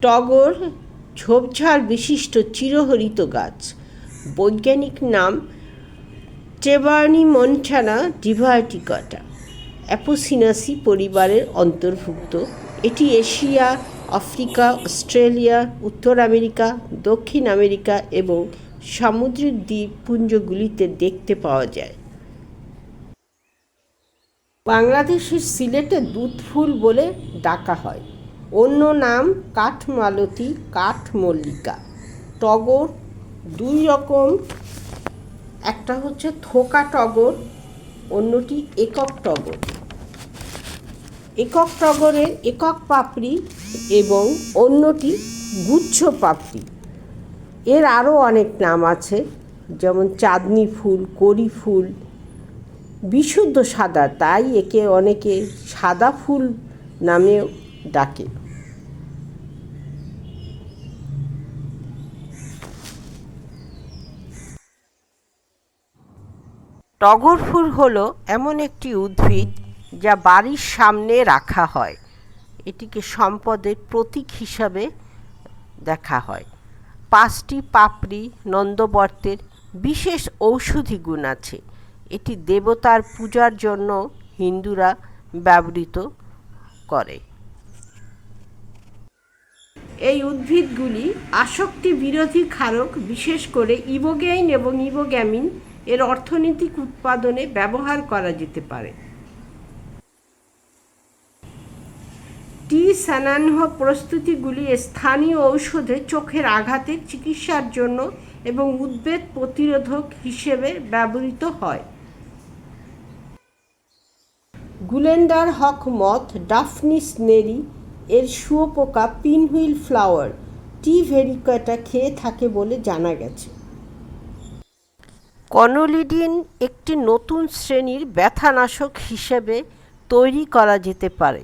টগর ঝোপঝাড় বিশিষ্ট চিরহরিত গাছ। বৈজ্ঞানিক নাম ট্রেবার্নিমনটানা ডিভার্টিকাটা, অ্যাপোসিনাসি পরিবারের অন্তর্ভুক্ত। এটি এশিয়া, আফ্রিকা, অস্ট্রেলিয়া, উত্তর আমেরিকা, দক্ষিণ আমেরিকা এবং সামুদ্রিক দ্বীপপুঞ্জগুলিতে দেখতে পাওয়া যায়। বাংলাদেশের সিলেটে দুধ ফুল বলে ডাকা হয়। অন্য নাম কাঠমালতী কাঠমল্লিকা। টগর দুই রকম, একটা হচ্ছে থোকা টগর, অন্যটি একক টগর। একক টগরের একক পাপড়ি এবং অন্যটি গুচ্ছ পাপড়ি। এর আরও অনেক নাম আছে, যেমন চাঁদনি ফুল করি ফুল, বিশুদ্ধ সাদা। তাই একে অনেকে সাদা ফুল নামেও ডাকে। টগর ফুল হলো এমন একটি উদ্ভিদ যা বাড়ির সামনে রাখা হয়। এটিকে সম্পদের প্রতীক হিসাবে দেখা হয়। পাঁচটি পাপড়ি, নন্দবর্তের বিশেষ ঔষধি গুণ আছে। এটি দেবতার পূজার জন্য হিন্দুরা ব্যবহৃত করে। এই উদ্ভিদগুলি আসক্তি বিরোধী ক্ষারক, বিশেষ করে ইবোগেইন এবং ইবোগ্যামিন এর অর্থনৈতিক উৎপাদনে ব্যবহার করা যেতে পারে। টি সানানহ প্রস্তুতিগুলি স্থানীয় ঔষধে চোখের আঘাতের চিকিৎসার জন্য এবং উদ্বেগ প্রতিরোধক হিসেবে ব্যবহৃত হয়। গুলেন্ডার হক মথ, ডাফনিস নেরি এর শুয়োপোকা পিনহুইল ফ্লাওয়ার, টি ভেরিকাটা খেয়ে থাকে বলে জানা গেছে। কনোলিডিন একটি নতুন শ্রেণির ব্যথানাশক হিসেবে তৈরি করা যেতে পারে।